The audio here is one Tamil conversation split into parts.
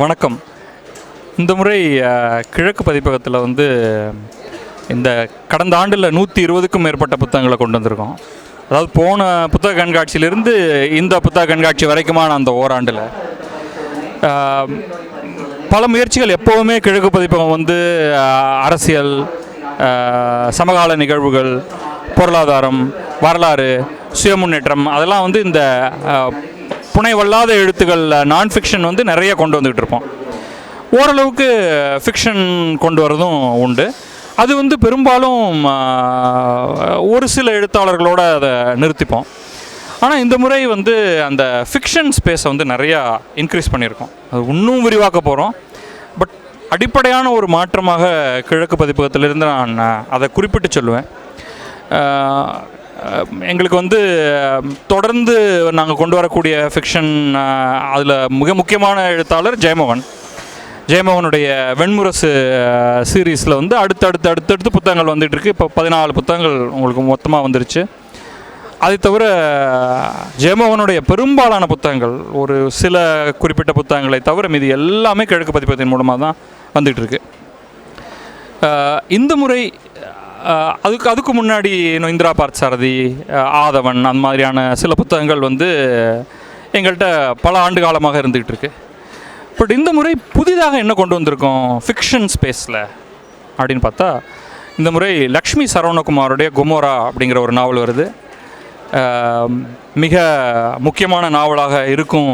வணக்கம். இந்த முறை கிழக்கு பதிப்பகத்தில் வந்து இந்த கடந்த ஆண்டில் நூற்றி இருபதுக்கும் மேற்பட்ட புத்தகங்களை கொண்டு வந்திருக்கோம். அதாவது போன புத்தக கண்காட்சியிலிருந்து இந்த புத்தக கண்காட்சி வரைக்குமான அந்த ஓராண்டில். பல முயற்சிகள் எப்போவுமே கிழக்கு பதிப்பகம் வந்து அரசியல் சமகால நிகழ்வுகள் பொருளாதாரம் வரலாறு சுயமுன்னேற்றம் அதெல்லாம் வந்து இந்த புனைவல்லாத எழுத்துக்கள் நான் ஃபிக்ஷன் வந்து நிறைய கொண்டு வந்துக்கிட்டு இருப்போம். ஓரளவுக்கு ஃபிக்ஷன் கொண்டு வரதும் உண்டு. அது வந்து பெரும்பாலும் ஒரு சில எழுத்தாளர்களோட அதை நிறுத்திப்போம். ஆனால் இந்த முறை வந்து அந்த ஃபிக்ஷன் ஸ்பேஸை வந்து நிறையா இன்க்ரீஸ் பண்ணியிருக்கோம். அது இன்னும் விரிவாக்க போகிறோம் பட் அடிப்படையான ஒரு மாற்றமாக கிழக்கு பதிப்பகத்திலிருந்து நான் அதை குறிப்பிட்டு சொல்லுவேன். எங்களுக்கு வந்து தொடர்ந்து நாங்கள் கொண்டு வரக்கூடிய ஃபிக்ஷன் அதில் மிக முக்கியமான எழுத்தாளர் ஜெயமோகன். ஜெயமோகனுடைய வெண்முரசு சீரீஸில் வந்து அடுத்தடுத்து அடுத்தடுத்து புத்தகங்கள் வந்துட்டுருக்கு. இப்போ பதினாலு புத்தகங்கள் உங்களுக்கு மொத்தமாக வந்துருச்சு. அதை தவிர ஜெயமோகனுடைய பெரும்பாலான புத்தகங்கள் ஒரு சில குறிப்பிட்ட புத்தகங்களை தவிர மீது எல்லாமே கிழக்கு பதிப்பகத்தின் மூலமாக தான் வந்துகிட்டுருக்கு இந்த முறை அதுக்கு அதுக்கு முன்னாடி இந்திரா பார்த்தசாரதி ஆதவன் அந்த மாதிரியான சில புத்தகங்கள் வந்து எங்கள்கிட்ட பல ஆண்டு காலமாக இருந்துகிட்டு இருக்கு. பட் இந்த முறை புதிதாக என்ன கொண்டு வந்திருக்கோம்? ஃபிக்ஷன் ஸ்பேஸில் அப்படின்னு பார்த்தா இந்த முறை லக்ஷ்மி சரவணகுமாருடைய குமோரா அப்படிங்கிற ஒரு நாவல் வருது. மிக முக்கியமான நாவலாக இருக்கும்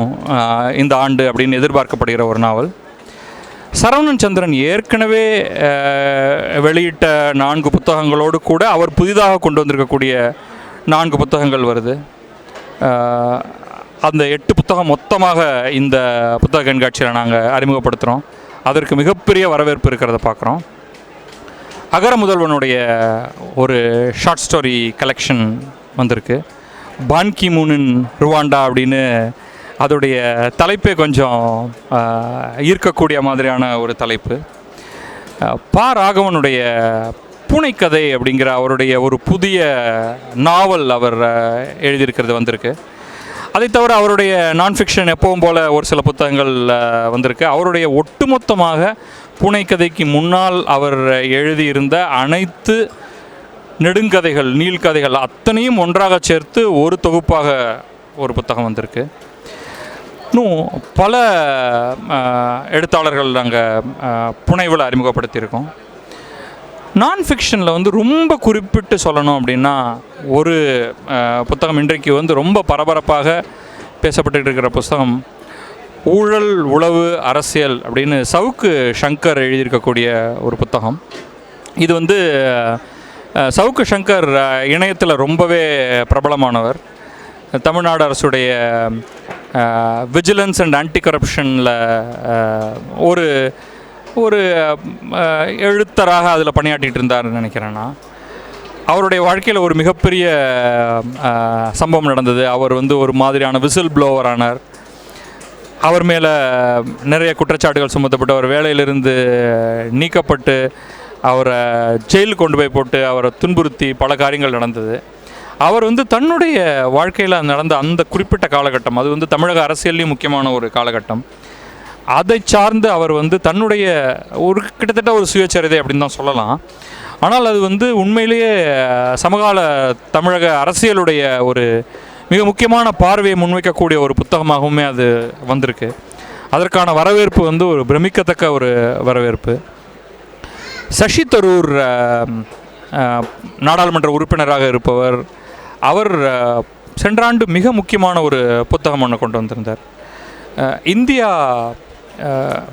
இந்த ஆண்டு அப்படின்னு எதிர்பார்க்கப்படுகிற ஒரு நாவல். சரவணன் சந்திரன் ஏற்கனவே வெளியிட்ட நான்கு புத்தகங்களோடு கூட அவர் புதிதாக கொண்டு வந்திருக்கக்கூடிய நான்கு புத்தகங்கள் வருது. அந்த எட்டு புத்தகம் மொத்தமாக இந்த புத்தக கண்காட்சியில் நாங்கள் அறிமுகப்படுத்துகிறோம் அதற்கு மிகப்பெரிய வரவேற்பு இருக்கிறத பார்க்குறோம். அகர முதல்வனுடைய ஒரு ஷார்ட் ஸ்டோரி கலெக்ஷன் வந்திருக்கு. பான்கி மூனின் ருவாண்டா அப்படின்னு அதோடைய தலைப்பே கொஞ்சம் ஈர்க்கக்கூடிய மாதிரியான ஒரு தலைப்பு. பா ராகவனுடைய பூனைக்கதை அப்படிங்கிற அவருடைய ஒரு புதிய நாவல் அவர் எழுதியிருக்கிறது வந்திருக்கு. அதை தவிர அவருடைய நான் ஃபிக்ஷன் எப்பவும் போல் ஒரு சில புத்தகங்கள் வந்திருக்கு. அவருடைய ஒட்டுமொத்தமாக பூனைக்கதைக்கு முன்னால் அவர் எழுதியிருந்த அனைத்து நெடுங்கதைகள் நீள்கதைகள் அத்தனையும் ஒன்றாக சேர்த்து ஒரு தொகுப்பாக ஒரு புத்தகம் வந்திருக்கு. இன்னும் பல எழுத்தாளர்கள் நாங்கள் புனைவில் அறிமுகப்படுத்தியிருக்கோம். நான் ஃபிக்ஷனில் வந்து ரொம்ப குறிப்பிட்டு சொல்லணும் அப்படின்னா ஒரு புத்தகம் இன்றைக்கு வந்து ரொம்ப பரபரப்பாக பேசப்பட்டு இருக்கிற புத்தகம் ஊழல் உளவு அரசியல் அப்படின்னு சவுக்கு சங்கர் எழுதியிருக்கக்கூடிய ஒரு புத்தகம். இது வந்து சவுக்கு சங்கர் இணையத்தில் ரொம்பவே பிரபலமானவர். தமிழ்நாடு அரசுடைய விஜிலன்ஸ் அண்ட் ஆன்டி கரப்ஷனில் ஒரு ஒரு எழுத்தராக அதில் பணியாற்றிட்டு இருந்தார்னு நினைக்கிறேன் நான். அவருடைய வாழ்க்கையில் ஒரு மிகப்பெரிய சம்பவம் நடந்தது. அவர் வந்து ஒரு மாதிரியான விசில் ப்ளோவர் ஆனார். அவர் மேலே நிறைய குற்றச்சாட்டுகள் சுமத்தப்பட்டு அவர் வேலையிலிருந்து நீக்கப்பட்டு அவரை ஜெயிலுக்கு கொண்டு போய் போட்டு அவரை துன்புறுத்தி பல காரியங்கள் நடந்தது. அவர் வந்து தன்னுடைய வாழ்க்கையில் நடந்த அந்த குறிப்பிட்ட காலகட்டம் அது வந்து தமிழக அரசியல்லையும் முக்கியமான ஒரு காலகட்டம். அதை சார்ந்து அவர் வந்து தன்னுடைய ஒரு கிட்டத்தட்ட ஒரு சுயச்சரிதை அப்படின்னு தான் சொல்லலாம். ஆனால் அது வந்து உண்மையிலேயே சமகால தமிழக அரசியலுடைய ஒரு மிக முக்கியமான பார்வையை முன்வைக்கக்கூடிய ஒரு புத்தகமாகவுமே அது வந்திருக்கு. அதற்கான வரவேற்பு வந்து ஒரு பிரமிக்கத்தக்க ஒரு வரவேற்பு. சசி தரூர் நாடாளுமன்ற உறுப்பினராக இருப்பவர் அவர் சென்ற ஆண்டு மிக முக்கியமான ஒரு புத்தகம் ஒன்று கொண்டு வந்திருந்தார். இந்தியா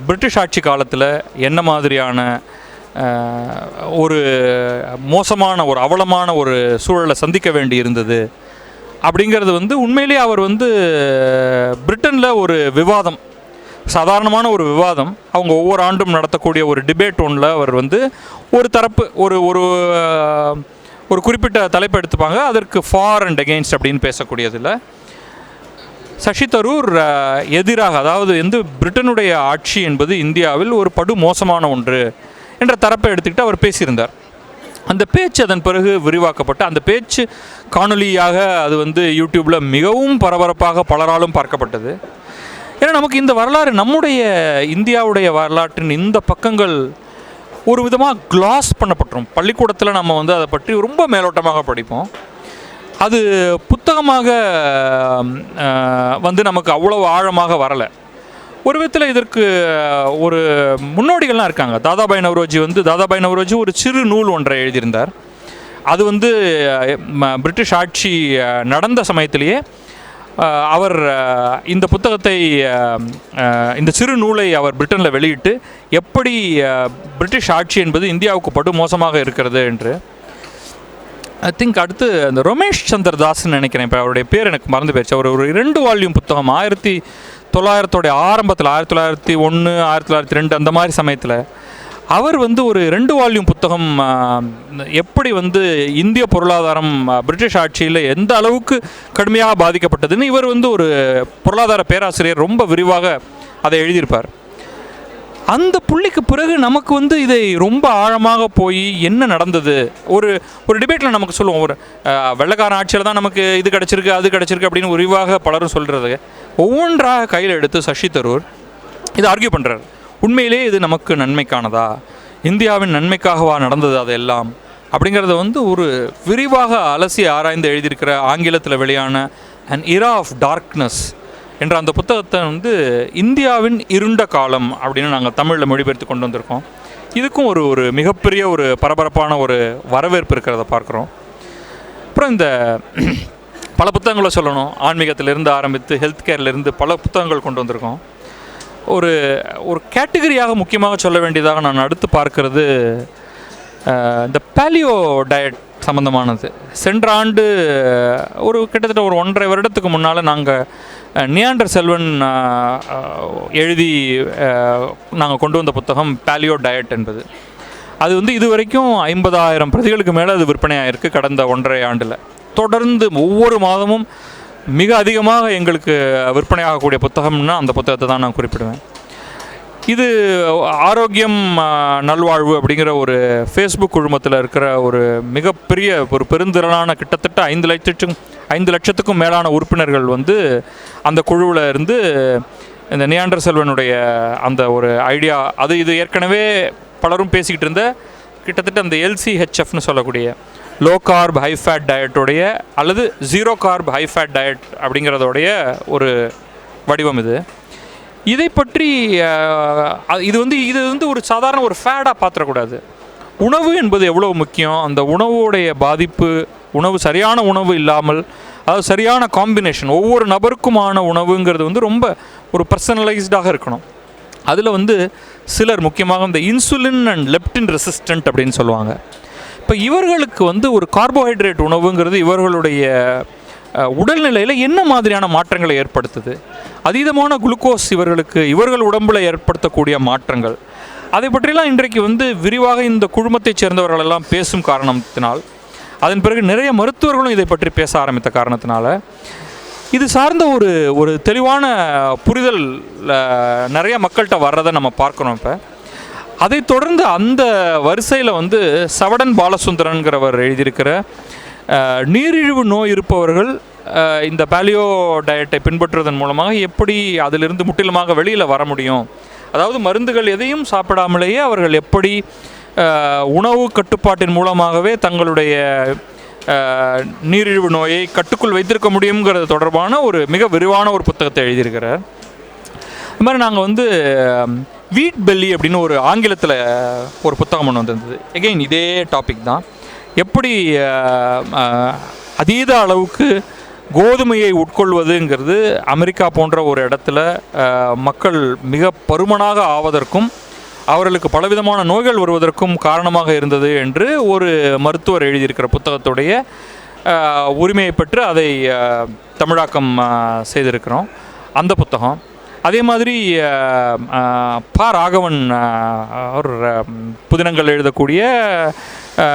பிரிட்டிஷ் ஆட்சி காலத்தில் என்ன மாதிரியான ஒரு மோசமான ஒரு அவலமான ஒரு சூழலை சந்திக்க வேண்டி இருந்தது அப்படிங்கிறது வந்து உண்மையிலேயே அவர் வந்து பிரிட்டனில் ஒரு விவாதம் சாதாரணமான ஒரு விவாதம் அவங்க ஒவ்வொரு ஆண்டும் நடத்தக்கூடிய ஒரு டிபேட் ஒன்றில் அவர் வந்து ஒரு தரப்பு ஒரு ஒரு ஒரு குறிப்பிட்ட தலைப்பு எடுத்துப்பாங்க. அதற்கு ஃபார் அண்ட் அகெயின்ஸ்ட் அப்படின்னு பேசக்கூடியதில் சசி தரூர் எதிராக அதாவது வந்து பிரிட்டனுடைய ஆட்சி என்பது இந்தியாவில் ஒரு படு மோசமான ஒன்று என்ற தரப்பை எடுத்துக்கிட்டு அவர் பேசியிருந்தார். அந்த பேச்சு அதன் பிறகு விரிவாக்கப்பட்டு அந்த பேச்சு காணொளியாக அது வந்து யூடியூப்பில் மிகவும் பரபரப்பாக பலராலும் பார்க்கப்பட்டது. ஏன்னா நமக்கு இந்த வரலாறு நம்முடைய இந்தியாவுடைய வரலாற்றின் இந்த பக்கங்கள் ஒரு விதமாக கிளாஸ் பண்ணப்பட்டுரும். பள்ளிக்கூடத்தில் நம்ம வந்து அதை பற்றி ரொம்ப மேலோட்டமாக படிப்போம். அது புத்தகமாக வந்து நமக்கு அவ்வளோ ஆழமாக வரலை. ஒரு விதத்தில் இதற்கு ஒரு முன்னோடிகள்லாம் இருக்காங்க. தாதாபாய் நவரோஜி வந்து தாதாபாய் நவரோஜி ஒரு சிறு நூல் ஒன்றை எழுதியிருந்தார். அது வந்து பிரிட்டிஷ் ஆட்சி நடந்த சமயத்திலேயே அவர் இந்த புத்தகத்தை இந்த சிறு நூலை அவர் பிரிட்டனில் வெளியிட்டு எப்படி பிரிட்டிஷ் ஆட்சி என்பது இந்தியாவுக்கு படு மோசமாக இருக்கிறது என்று. ஐ திங்க் அடுத்து அந்த ரமேஷ் சந்திர தாஸ்ன்னு நினைக்கிறேன். இப்போ அவருடைய பேர் எனக்கு மறந்து போயிடுச்சு. அவர் ஒரு ரெண்டு வால்யூம் புத்தகம் ஆயிரத்தி தொள்ளாயிரத்தோடைய ஆரம்பத்தில் ஆயிரத்தி தொள்ளாயிரத்தி ஒன்று ஆயிரத்தி தொள்ளாயிரத்தி ரெண்டு அந்த மாதிரி சமயத்தில் அவர் வந்து ஒரு ரெண்டு வால்யூம் புத்தகம் எப்படி வந்து இந்திய பொருளாதாரம் பிரிட்டிஷ் ஆட்சியில் எந்த அளவுக்கு கடுமையாக பாதிக்கப்பட்டதுன்னு இவர் வந்து ஒரு பொருளாதார பேராசிரியர் ரொம்ப விரிவாக அதை எழுதியிருப்பார். அந்த புள்ளிக்கு பிறகு நமக்கு வந்து இதை ரொம்ப ஆழமாக போய் என்ன நடந்தது? ஒரு ஒரு டிபேட்டில் நமக்கு சொல்லுவோம். ஒரு வெள்ளக்காரன் ஆட்சியில் தான் நமக்கு இது கிடச்சிருக்கு அது கிடச்சிருக்கு அப்படின்னு விரிவாக பலரும் சொல்கிறது ஒவ்வொன்றாக கையில் எடுத்து சசி தரூர் இதை ஆர்கியூ பண்ணுறாரு உண்மையிலே இது நமக்கு நன்மைக்கானதா? இந்தியாவின் நன்மைக்காகவா நடந்தது அதெல்லாம்? அப்படிங்கிறத வந்து ஒரு விரிவாக அலசி ஆராய்ந்து எழுதியிருக்கிற ஆங்கிலத்தில் வெளியான அன் இரா ஆஃப் டார்க்னஸ் என்ற அந்த புத்தகத்தை வந்து இந்தியாவின் இருண்ட காலம் அப்படின்னு நாங்கள் தமிழில் மொழிபெயர்த்து கொண்டு வந்திருக்கோம். இதுக்கும் ஒரு ஒரு மிகப்பெரிய ஒரு பரபரப்பான ஒரு வரவேற்பு இருக்கிறத பார்க்குறோம். அப்புறம் இந்த பல புத்தகங்களை சொல்லணும். ஆன்மீகத்திலிருந்து ஆரம்பித்து ஹெல்த் கேர்லேருந்து பல புத்தகங்கள் கொண்டு வந்திருக்கோம். ஒரு ஒரு கேட்டகரியாக முக்கியமாக சொல்ல வேண்டியதாக நான் அடுத்து பார்க்கறது இந்த பேலியோ டயட் சம்மந்தமானது சென்ற ஆண்டு ஒரு கிட்டத்தட்ட ஒரு ஒன்றரை வருடத்துக்கு முன்னால் நாங்கள் நியாண்டர் செல்வன் எழுதி நாங்கள் கொண்டு வந்த புத்தகம் பேலியோ டயட் என்பது. அது வந்து இது வரைக்கும் ஐம்பதாயிரம் பிரதிகளுக்கு மேலே அது விற்பனையாயிருக்கு கடந்த ஒன்றரை ஆண்டில். தொடர்ந்து ஒவ்வொரு மாதமும் மிக அதிகமாக எங்களுக்கு விற்பனையாகக்கூடிய புத்தகம்னா அந்த புத்தகத்தை தான் நான் குறிப்பிடுவேன். இது ஆரோக்கியம் நல்வாழ்வு அப்படிங்கிற ஒரு ஃபேஸ்புக் குழுமத்தில் இருக்கிற ஒரு மிகப்பெரிய ஒரு பெருந்திரளான கிட்டத்தட்ட ஐந்து லட்சத்துக்கும் ஐந்து லட்சத்துக்கும் மேலான உறுப்பினர்கள் வந்து அந்த குழுவில் இருந்து இந்த நியாண்டர் செல்வனுடைய அந்த ஒரு ஐடியா அது இது ஏற்கனவே பலரும் பேசிக்கிட்டு இருந்த கிட்டத்தட்ட அந்த எல்சிஹெச்எஃப்னு சொல்லக்கூடிய லோ கார்ப் ஹை ஃபேட் டயட்டோடைய அல்லது zero carb high fat diet அப்படிங்கிறதோடைய ஒரு வடிவம் இது. இதை பற்றி இது வந்து இது வந்து ஒரு சாதாரண ஒரு ஃபேடாக பார்த்துடக்கூடாது உணவு என்பது எவ்வளோ முக்கியம்? அந்த உணவோடைய பாதிப்பு உணவு சரியான உணவு இல்லாமல் அதாவது சரியான காம்பினேஷன் ஒவ்வொரு நபருக்குமான உணவுங்கிறது வந்து ரொம்ப ஒரு பர்சனலைஸ்டாக இருக்கணும். அதில் வந்து சிலர் முக்கியமாக இந்த இன்சுலின் அண்ட் லெப்டின் ரெசிஸ்டன்ட் அப்படின்னு சொல்லுவாங்க. இப்போ இவர்களுக்கு வந்து ஒரு கார்போஹைட்ரேட் உணவுங்கிறது இவர்களுடைய உடல்நிலையில் என்ன மாதிரியான மாற்றங்களை ஏற்படுத்துது? அதீதமான குளுக்கோஸ் இவர்களுக்கு இவர்கள் உடம்பில் ஏற்படுத்தக்கூடிய மாற்றங்கள். அதை பற்றியெல்லாம் இன்றைக்கு வந்து விரிவாக இந்த குழுமத்தைச் சேர்ந்தவர்களெல்லாம் பேசும் காரணத்தினால் அதன் பிறகு நிறைய மருத்துவர்களும் இதை பற்றி பேச ஆரம்பித்த காரணத்தினால இது சார்ந்த ஒரு ஒரு தெளிவான புரிதல் நிறைய மக்கள்கிட்ட வர்றதை நம்ம பார்க்குறோம் இப்போ. அதைத் தொடர்ந்து அந்த வரிசையில் வந்து சவடன் பாலசுந்தரன்கிறவர் எழுதியிருக்கிற நீரிழிவு நோய் இருப்பவர்கள் இந்த பேலியோ டயட்டை பின்பற்றுவதன் மூலமாக எப்படி அதிலிருந்து முற்றிலுமாக வெளியில் வர முடியும்? அதாவது மருந்துகள் எதையும் சாப்பிடாமலேயே அவர்கள் எப்படி உணவு கட்டுப்பாட்டின் மூலமாகவே தங்களுடைய நீரிழிவு நோயை கட்டுக்குள் வைத்திருக்க முடியுங்கிறது தொடர்பான ஒரு மிக விரிவான ஒரு புத்தகத்தை எழுதியிருக்கிறார். இது மாதிரி நாங்கள் வந்து வீட் பெல்லி அப்படின்னு ஒரு ஆங்கிலத்தில் ஒரு புத்தகம் ஒன்று வந்திருந்தது. எகெயின் இதே டாபிக் தான். எப்படி அதீத அளவுக்கு கோதுமையை உட்கொள்வதுங்கிறது அமெரிக்கா போன்ற ஒரு இடத்துல மக்கள் மிக பருமனாக ஆவதற்கும் அவர்களுக்கு பலவிதமான நோய்கள் வருவதற்கும் காரணமாக இருந்தது என்று ஒரு மருத்துவர் எழுதியிருக்கிற புத்தகத்துடைய உரிமையை பெற்று அதை தமிழாக்கம் செய்திருக்கிறோம். அந்த புத்தகம். அதே மாதிரி பா ராகவன் அவர் புதினங்கள் எழுதக்கூடிய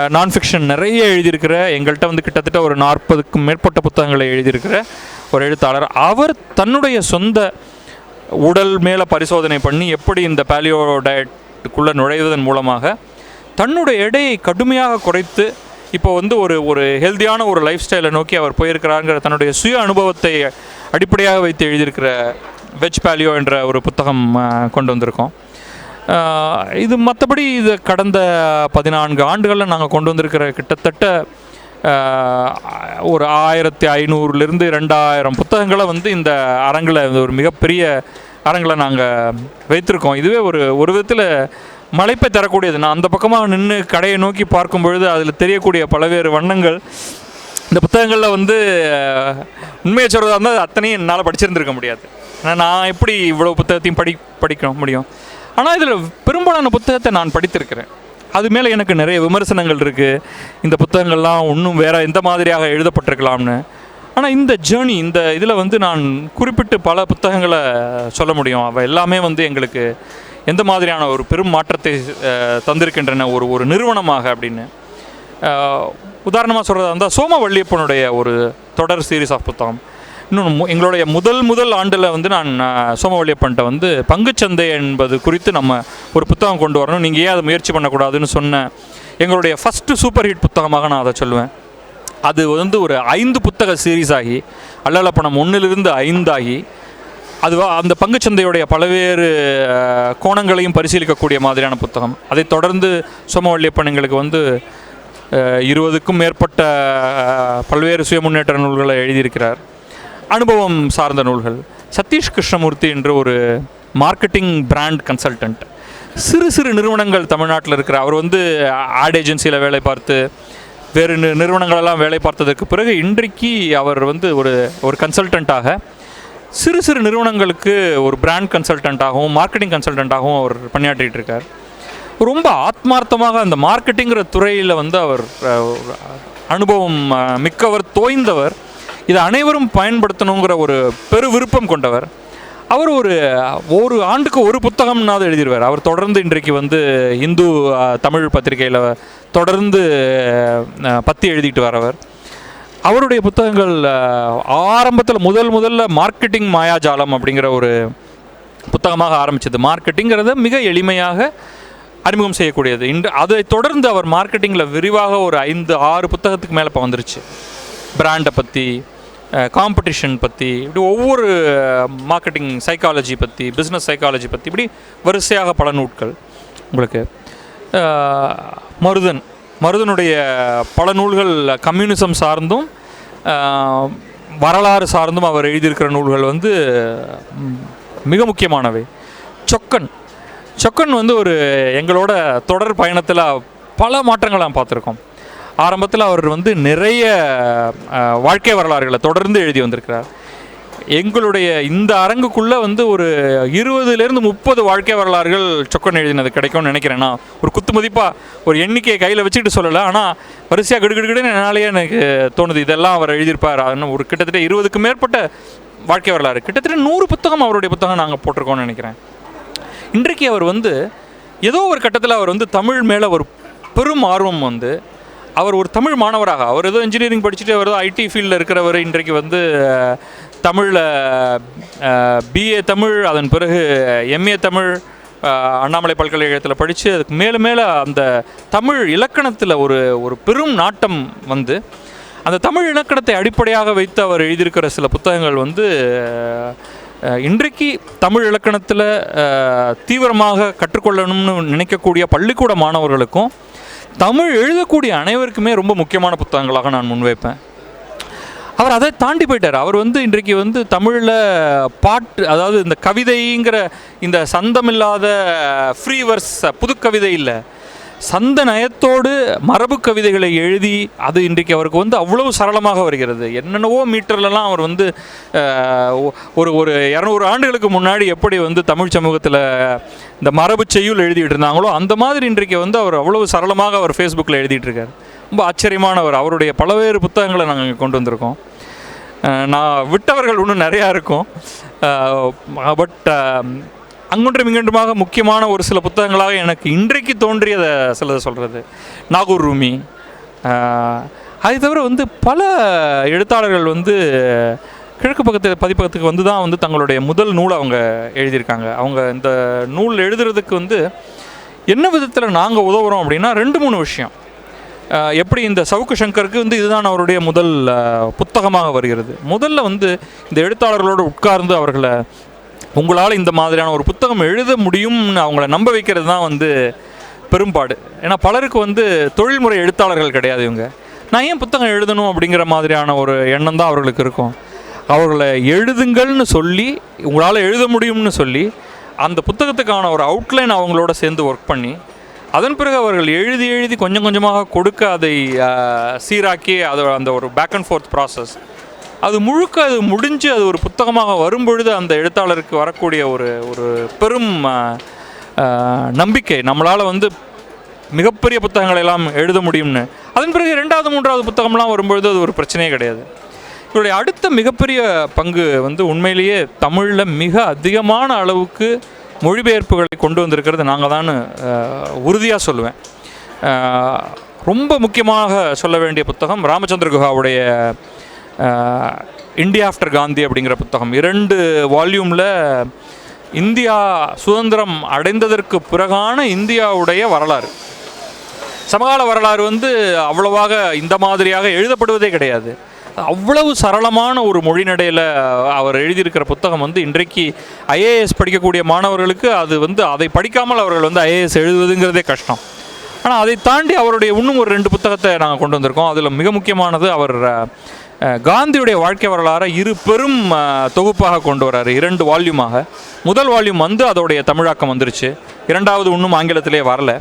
நான் ஃபிக்ஷன் நிறைய எழுதியிருக்கிற எங்கள்கிட்ட வந்து கிட்டத்தட்ட ஒரு நாற்பதுக்கும் மேற்பட்ட புத்தகங்களை எழுதியிருக்கிற ஒரு எழுத்தாளர். அவர் தன்னுடைய சொந்த உடல் மேலே பரிசோதனை பண்ணி எப்படி இந்த பேலியோ டயட்டுக்குள்ளே நுழைவதன் மூலமாக தன்னுடைய எடையை கடுமையாக குறைத்து இப்போ வந்து ஒரு ஒரு ஹெல்த்தியான ஒரு லைஃப் ஸ்டைலை நோக்கி அவர் போயிருக்கிறாருங்கிற தன்னுடைய சுய அனுபவத்தை அடிப்படையாக வைத்து எழுதியிருக்கிற வெஜ் பேலியோ என்ற ஒரு புத்தகம் கொண்டு வந்திருக்கோம். இது மற்றபடி இது கடந்த பதினான்கு ஆண்டுகளில் நாங்கள் கொண்டு வந்திருக்கிற கிட்டத்தட்ட ஒரு ஆயிரத்தி ஐநூறுலேருந்து ரெண்டாயிரம் புத்தகங்களை வந்து இந்த அரங்கில் ஒரு மிகப்பெரிய அரங்கில் நாங்கள் வைத்திருக்கோம். இதுவே ஒரு ஒரு விதத்தில் மலைப்பை தரக்கூடியது. நான் அந்த பக்கமாக நின்று கடையை நோக்கி பார்க்கும் பொழுது அதில் தெரியக்கூடிய பல்வேறு வண்ணங்கள். இந்த புத்தகங்களில் வந்து உண்மையை சொல்கிறதா இருந்தால் அத்தனையும் என்னால் படிச்சிருந்திருக்க முடியாது. நான் எப்படி இவ்வளோ புத்தகத்தையும் படி படிக்க முடியும்? ஆனால் இதில் பெரும்பாலான புத்தகத்தை நான் படித்திருக்கிறேன். அது மேலே எனக்கு நிறைய விமர்சனங்கள் இருக்குது இந்த புத்தகங்கள்லாம் இன்னும் வேறு எந்த மாதிரியாக எழுதப்பட்டிருக்கலாம்னு. ஆனால் இந்த ஜேர்னி இந்த இதில் வந்து நான் குறிப்பிட்டு பல புத்தகங்களை சொல்ல முடியும். அவள் எல்லாமே வந்து எங்களுக்கு எந்த மாதிரியான ஒரு பெரும் மாற்றத்தை தந்திருக்கின்றன ஒரு ஒரு நிறுவனமாக அப்படின்னு. உதாரணமாக சொல்கிறதா இருந்தால் சோமவள்ளியப்பனுடைய ஒரு தொடர் சீரீஸ் ஆஃப் புத்தகம். இன்னொன்று எங்களுடைய முதல் முதல் ஆண்டில் வந்து நான் சோமவழியப்பன்ட்ட வந்து பங்குச்சந்தை என்பது குறித்து நம்ம ஒரு புத்தகம் கொண்டு வரணும். நீங்கள் ஏன் அதை முயற்சி பண்ணக்கூடாதுன்னு சொன்ன எங்களுடைய ஃபஸ்ட்டு சூப்பர் ஹிட் புத்தகமாக நான் அதை சொல்லுவேன். அது வந்து ஒரு ஐந்து புத்தக சீரீஸ் ஆகி அல்லலப்பணம் ஒன்றிலிருந்து ஐந்தாகி அது அந்த பங்குச்சந்தையுடைய பல்வேறு கோணங்களையும் பரிசீலிக்கக்கூடிய மாதிரியான புத்தகம். அதைத் தொடர்ந்து சோமவள்ளியப்பன் எங்களுக்கு வந்து இருபதுக்கும் மேற்பட்ட பல்வேறு சுய முன்னேற்ற நூல்களை எழுதியிருக்கிறார். அனுபவம் சார்ந்த நூல்கள். சதீஷ் கிருஷ்ணமூர்த்தி என்ற ஒரு மார்க்கெட்டிங் பிராண்ட் கன்சல்டன்ட் சிறு சிறு நிறுவனங்கள் தமிழ்நாட்டில் இருக்கிற அவர் வந்து ஆட் ஏஜென்சியில் வேலை பார்த்து வேறு நி நிறுவனங்களெல்லாம் வேலை பார்த்ததற்கு பிறகு இன்றைக்கு அவர் வந்து ஒரு ஒரு கன்சல்டண்ட்டாக சிறு சிறு நிறுவனங்களுக்கு ஒரு பிராண்ட் கன்சல்டண்ட்டாகவும் மார்க்கெட்டிங் கன்சல்டண்ட்டாகவும் அவர் பணியாற்றிட்டு இருக்கார். ரொம்ப ஆத்மார்த்தமாக அந்த மார்க்கெட்டிங்கிற துறையில் வந்து அவர் அனுபவம் மிக்கவர் தோய்ந்தவர். இதை அனைவரும் பயன்படுத்தணுங்கிற ஒரு பெரு விருப்பம் கொண்டவர். அவர் ஒரு ஒரு ஆண்டுக்கு ஒரு புத்தகம்னாவது எழுதிடுவார் அவர் தொடர்ந்து இன்றைக்கு வந்து இந்து தமிழ் பத்திரிகையில் தொடர்ந்து பத்தி எழுதிட்டு வரவர். அவருடைய புத்தகங்கள் ஆரம்பத்தில் முதல் முதல்ல மார்க்கெட்டிங் மாயாஜாலம் அப்படிங்கிற ஒரு புத்தகமாக ஆரம்பிச்சது. மார்க்கெட்டிங்கிறத மிக எளிமையாக அறிமுகம் செய்யக்கூடியது. இன்று அதை தொடர்ந்து அவர் மார்க்கெட்டிங்கில் விரிவாக ஒரு ஐந்து ஆறு புத்தகத்துக்கு மேலே இப்போ வந்துருச்சு. பிராண்டை பற்றி காம்படிஷன் பற்றி இப்படி ஒவ்வொரு மார்க்கெட்டிங் சைக்காலஜி பற்றி பிஸ்னஸ் சைக்காலஜி பற்றி இப்படி வரிசையாக பல நூட்கள் உங்களுக்கு மருதன் மருதனுடைய பல நூல்கள் கம்யூனிசம் சார்ந்தும் வரலாறு சார்ந்தும் அவர் எழுதியிருக்கிற நூல்கள் வந்து மிக முக்கியமானவை. சொக்கன் சொக்கன் வந்து ஒரு எங்களோட தொடர் பயணத்தில் பல மாற்றங்களை நாம் பார்த்துருக்கோம். ஆரம்பத்தில் அவர் வந்து நிறைய வாழ்க்கை வரலாறுகளை தொடர்ந்து எழுதி வந்திருக்கிறார். எங்களுடைய இந்த அரங்குக்குள்ளே வந்து ஒரு இருபதுலேருந்து முப்பது வாழ்க்கை வரலாறுகள் சொக்கன் எழுதினது கிடைக்கும்னு நினைக்கிறேன். ஒரு குத்து மதிப்பாக ஒரு எண்ணிக்கையை கையில் வச்சுக்கிட்டு சொல்லலை. ஆனால் வரிசையாக கிடுகிடுகிடுன்னு என்னாலேயே எனக்கு தோணுது. இதெல்லாம் அவர் எழுதியிருப்பார். இன்னும் ஒரு கிட்டத்தட்ட இருபதுக்கு மேற்பட்ட வாழ்க்கை வரலாறு. கிட்டத்தட்ட நூறு புத்தகம் அவருடைய புத்தகம் நாங்கள் போட்டிருக்கோம்னு நினைக்கிறேன். இன்றைக்கு அவர் வந்து ஏதோ ஒரு கட்டத்தில் அவர் வந்து தமிழ் மேலே ஒரு பெரும் ஆர்வம் வந்து அவர் ஒரு தமிழ் மாணவராக அவர் ஏதோ இன்ஜினியரிங் படிச்சுட்டு அவர் ஏதோ ஐடி ஃபீல்டில் இருக்கிறவர் இன்றைக்கு வந்து தமிழில் பிஏ தமிழ் அதன் பிறகு எம்ஏ தமிழ் அண்ணாமலை பல்கலைக்கழகத்தில் படித்து அதுக்கு மேலே மேலே அந்த தமிழ் இலக்கணத்தில் ஒரு ஒரு பெரும் நாட்டம் வந்து அந்த தமிழ் இலக்கணத்தை அடிப்படையாக வைத்து அவர் எழுதியிருக்கிற சில புத்தகங்கள் வந்து இன்றைக்கு தமிழ் இலக்கணத்தில் தீவிரமாக கற்றுக்கொள்ளணும்னு நினைக்கக்கூடிய பள்ளிக்கூட மாணவர்களுக்கும் தமிழ் எழுதக்கூடிய அனைவருக்குமே ரொம்ப முக்கியமான புத்தகங்களாக நான் முன்வைப்பேன். அவர் அதை தாண்டி போயிட்டார். அவர் வந்து இன்றைக்கு வந்து தமிழில் பாட்டு அதாவது இந்த கவிதைங்கிற இந்த சந்தமில்லாத ஃப்ரீவர்ஸ் புதுக்கவிதை இல்லை. சந்த நயத்தோடு மரபு கவிதைகளை எழுதி அது இன்றைக்கு அவருக்கு வந்து அவ்வளவு சரளமாக வருகிறது. என்னென்னவோ மீட்டர்லலாம் அவர் வந்து ஒரு ஒரு இரநூறு ஆண்டுகளுக்கு முன்னாடி எப்படி வந்து தமிழ் சமூகத்தில் இந்த மரபு செய்யுள் எழுதிட்டு இருந்தாங்களோ அந்த மாதிரி இன்றைக்கு வந்து அவர் அவ்வளவு சரளமாக அவர் ஃபேஸ்புக்கில் எழுதிட்டு இருக்கார். ரொம்ப ஆச்சரியமானவர். அவருடைய பல்வேறு புத்தகங்களை நாங்கள் இங்கே கொண்டு வந்திருக்கோம். நான் விட்டவர்கள் இன்னும் நிறையா இருக்கும். பட் அங்குன்றும் இங்குன்றுமாக முக்கியமான ஒரு சில புத்தகங்களாக எனக்கு இன்றைக்கு தோன்றியதை சிலதை சொல்கிறது நாகூர் ரூமி அஹ், அதை தவிர வந்து பல எழுத்தாளர்கள் வந்து கிழக்கு பக்கத்து பதிப்பகத்துக்கு வந்து தான் வந்து தங்களுடைய முதல் நூலை அவங்க எழுதியிருக்காங்க. அவங்க இந்த நூல் எழுதுறதுக்கு வந்து என்ன விதத்தில் நாங்கள் உதவுறோம் அப்படின்னா ரெண்டு மூணு விஷயம். எப்படி இந்த சவுக்கு சங்கருக்கு வந்து இதுதான் அவருடைய முதல் புத்தகமாக வருகிறது. முதல்ல வந்து இந்த எழுத்தாளர்களோடு உட்கார்ந்து அவர்களை உங்களால் இந்த மாதிரியான ஒரு புத்தகம் எழுத முடியும்னு அவங்கள நம்ப வைக்கிறது தான் வந்து பெரும்பாடு. ஏன்னா பலருக்கு வந்து தொழில்முறை எழுத்தாளர்கள் கிடையாது இவங்க. நான் ஏன் புத்தகம் எழுதணும் அப்படிங்கிற மாதிரியான ஒரு எண்ணம் தான் அவர்களுக்கு இருக்கும். அவர்களை எழுதுங்கள்னு சொல்லி உங்களால் எழுத முடியும்னு சொல்லி அந்த புத்தகத்துக்கான ஒரு அவுட்லைன் அவங்களோட சேர்ந்து ஒர்க் பண்ணி அதன் பிறகு அவர்கள் எழுதி எழுதி கொஞ்சம் கொஞ்சமாக கொடுக்க அதை சீராக்கி அதை அந்த ஒரு பேக் அண்ட் ஃபோர்த் ப்ராசஸ் அது முழுக்க அது முடிஞ்சு அது ஒரு புத்தகமாக வரும்பொழுது அந்த எழுத்தாளருக்கு வரக்கூடிய ஒரு ஒரு பெரும் நம்பிக்கை. நம்மளால் வந்து மிகப்பெரிய புத்தகங்களை எல்லாம் எழுத முடியும்னு. அதன் பிறகு ரெண்டாவது மூன்றாவது புத்தகம்லாம் வரும்பொழுது அது ஒரு பிரச்சனையே கிடையாது. இவருடைய அடுத்த மிகப்பெரிய பங்கு வந்து உண்மையிலேயே தமிழில் மிக அதிகமான அளவுக்கு மொழிபெயர்ப்புகளை கொண்டு வந்திருக்கிறது நாங்கள் தான் உறுதியாக சொல்லுவேன். ரொம்ப முக்கியமாக சொல்ல வேண்டிய புத்தகம் ராமச்சந்திர குஹாவுடைய இந்தியா ஆஃப்டர் காந்தி அப்படிங்கிற புத்தகம். இரண்டு வால்யூமில் இந்தியா சுதந்திரம் அடைந்ததற்கு பிறகான இந்தியாவுடைய வரலாறு. சமகால வரலாறு வந்து அவ்வளவாக இந்த மாதிரியாக எழுதப்படுவதே கிடையாது. அவ்வளவு சரளமான ஒரு மொழிநடையில் அவர் எழுதியிருக்கிற புத்தகம் வந்து இன்றைக்கு ஐஏஎஸ் படிக்கக்கூடிய மாணவர்களுக்கு அது வந்து அதை படிக்காமல் அவர்கள் வந்து ஐஏஎஸ் எழுதுவதுங்கிறதே கஷ்டம். ஆனால் அதை தாண்டி அவருடைய இன்னும் ஒரு ரெண்டு புத்தகத்தை நாங்கள் கொண்டு வந்திருக்கோம். அதில் மிக முக்கியமானது அவர் காந்தியுடைய வாழ்க்கை வரலாறை இரு பெரும் தொகுப்பாக கொண்டு வராரு. இரண்டு வால்யூமாக. முதல் வால்யூம் வந்து அதோடைய தமிழாக்கம் வந்துருச்சு. இரண்டாவது இன்னும் ஆங்கிலத்திலே வரல.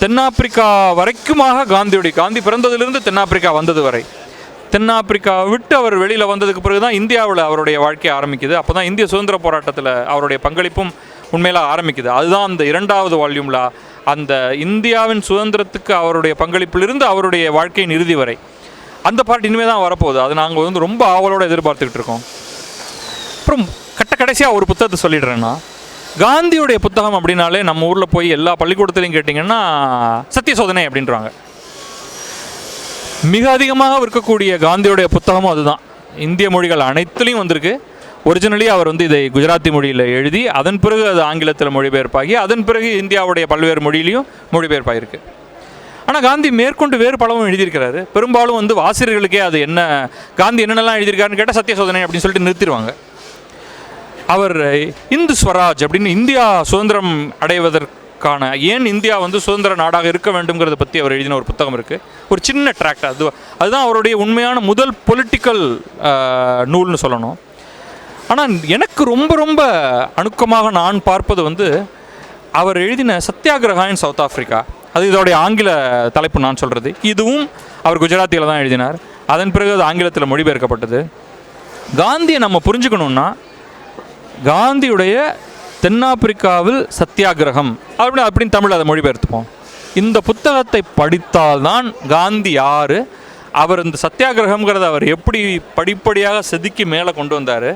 தென்னாப்பிரிக்கா வரைக்குமாக காந்தியுடைய காந்தி பிறந்ததிலிருந்து தென்னாப்பிரிக்கா வந்தது வரை. தென்னாப்பிரிக்கா விட்டு அவர் வெளியில் வந்ததுக்கு பிறகு தான் இந்தியாவில் அவருடைய வாழ்க்கை ஆரம்பிக்குது. அப்போ தான் இந்திய சுதந்திர போராட்டத்தில் அவருடைய பங்களிப்பும் உண்மையில் ஆரம்பிக்குது. அதுதான் அந்த இரண்டாவது வால்யூமில் அந்த இந்தியாவின் சுதந்திரத்துக்கு அவருடைய பங்களிப்பிலிருந்து அவருடைய வாழ்க்கையின் இறுதி வரை. அந்த பார்ட் இனிமேல் தான் வரப்போகுது. அது நாங்கள் வந்து ரொம்ப ஆவலோடு எதிர்பார்த்துக்கிட்டு இருக்கோம். அப்புறம் கட்ட கடைசியாக ஒரு புத்தகத்தை சொல்லிடுறேன்னா காந்தியுடைய புத்தகம் அப்படின்னாலே நம்ம ஊரில் போய் எல்லா பள்ளிக்கூடத்துலையும் கேட்டிங்கன்னா சத்திய சோதனை அப்படின்றாங்க. மிக அதிகமாக விற்கக்கூடிய காந்தியுடைய புத்தகமும் அதுதான். இந்திய மொழிகள் அனைத்துலேயும் வந்திருக்கு. ஒரிஜினலி அவர் வந்து இதை குஜராத்தி மொழியில் எழுதி அதன் பிறகு அது ஆங்கிலத்தில் மொழிபெயர்ப்பாகி அதன் பிறகு இந்தியாவுடைய பல்வேறு மொழியிலையும் மொழிபெயர்ப்பாகிருக்கு ஆனால் காந்தி மேற்கொண்டு வேறு பலவும் எழுதியிருக்கிறாரு. பெரும்பாலும் வந்து வாசிரியர்களுக்கே அது என்ன காந்தி என்னென்னலாம் எழுதியிருக்காருன்னு கேட்டால் சத்திய சோதனை அப்படின்னு சொல்லிட்டு நிறுத்திடுவாங்க. அவர் இந்து ஸ்வராஜ் அப்படின்னு இந்தியா சுதந்திரம் அடைவதற்கான ஏன் இந்தியா வந்து சுதந்திர நாடாக இருக்க வேண்டும்ங்கிறத பற்றி அவர் எழுதின ஒரு புத்தகம் இருக்குது ஒரு சின்ன ட்ராக்ட் அது அதுதான் அவருடைய உண்மையான முதல் பொலிட்டிக்கல் நூல்னு சொல்லணும். ஆனால் எனக்கு ரொம்ப ரொம்ப அணுக்கமாக நான் பார்ப்பது வந்து அவர் எழுதின சத்தியாகிரகா இன் சவுத் ஆஃப்ரிக்கா. அது இதோடைய ஆங்கில தலைப்பு நான் சொல்கிறது இதுவும் அவர் குஜராத்தியில் தான் எழுதினார். அதன் பிறகு அது ஆங்கிலத்தில் மொழிபெயர்க்கப்பட்டது. காந்தியை நம்ம புரிஞ்சுக்கணுன்னா காந்தியுடைய தென்னாப்பிரிக்காவில் சத்தியாகிரகம் அப்படின்னு அப்படின்னு தமிழ் அதை மொழிபெயர்த்துப்போம். இந்த புத்தகத்தை படித்தால்தான் காந்தி யார் அவர் இந்த சத்தியாகிரகம்ங்கிறத அவர் எப்படி படிப்படியாக செதுக்கி மேலே கொண்டு வந்தார்.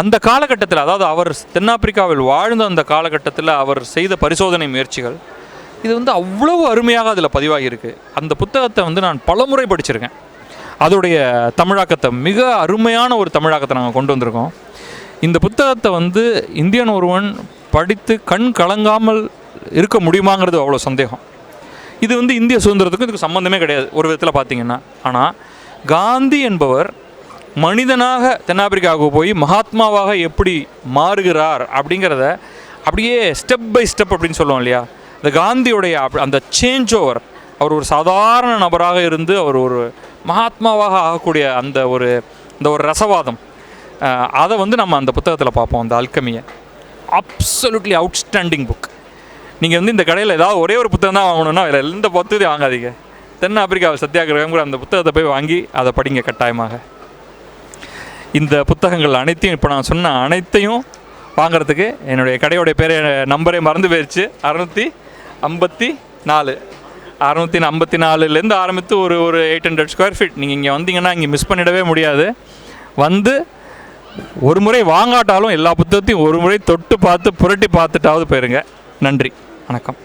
அந்த காலகட்டத்தில் அதாவது அவர் தென்னாப்பிரிக்காவில் வாழ்ந்த அந்த காலகட்டத்தில் அவர் செய்த பரிசோதனை முயற்சிகள் இது வந்து அவ்வளவு அருமையாக அதில் பதிவாகியிருக்கு. அந்த புத்தகத்தை வந்து நான் பலமுறை படிச்சிருக்கேன். அதோடைய தமிழாக்கத்தை மிக அருமையான ஒரு தமிழாக்கத்தை நாங்கள் கொண்டு வந்திருக்கோம். இந்த புத்தகத்தை வந்து இந்தியன் ஒருவன் படித்து கண் கலங்காமல் இருக்க முடியுமாங்கிறது அவ்வளோ சந்தேகம். இது வந்து இந்திய சுதந்திரத்துக்கும் இதுக்கு சம்மந்தமே கிடையாது ஒரு விதத்தில் பார்த்தீங்கன்னா ஆனால் காந்தி என்பவர் மனிதனாக தென்னாப்பிரிக்காவுக்கு போய் மகாத்மாவாக எப்படி மாறுகிறார் அப்படிங்கிறத அப்படியே ஸ்டெப் பை ஸ்டெப் அப்படின்னு சொல்லுவோம் இல்லையா? இந்த காந்தியுடைய அந்த சேஞ்ச் ஓவர் அவர் ஒரு சாதாரண நபராக இருந்து அவர் ஒரு மகாத்மாவாக ஆகக்கூடிய அந்த ஒரு இந்த ஒரு ரசவாதம் அதை வந்து நம்ம அந்த புத்தகத்தில் பார்ப்போம் அந்த அல்கமியை. அப்சல்யூட்லி அவுட்ஸ்டாண்டிங் புக் நீங்கள் வந்து இந்த கடையில் ஏதாவது ஒரே ஒரு புத்தகம் தான் வாங்கணும்னா வேறு எந்த புத்தகத்தையும் வாங்காதீங்க. தென் ஆப்பிரிக்காவில் சத்தியாகிரகம்ங்கிற அந்த புத்தகத்தை போய் வாங்கி அதை படிங்க கட்டாயமாக. இந்த புத்தகங்கள் அனைத்தையும் இப்போ நான் சொன்ன அனைத்தையும் வாங்குறதுக்கு என்னுடைய கடையோடைய பேரை நம்பரே மறந்து போயிடுச்சு அறநூற்றி ஐம்பத்தி நாலு. அறநூற்றி ஐம்பத்தி நாலுலேருந்து ஆரம்பித்து ஒரு ஒரு எயிட் ஹண்ட்ரட் ஸ்கொயர் ஃபீட் நீங்கள் இங்கே வந்தீங்கன்னா இங்கே மிஸ் பண்ணிடவே முடியாது. வந்து ஒரு முறை வாங்காட்டாலும் எல்லா புத்தகத்தையும் ஒரு முறை தொட்டு பார்த்து புரட்டி பார்த்துட்டாவது போயிருங்க. நன்றி. வணக்கம்.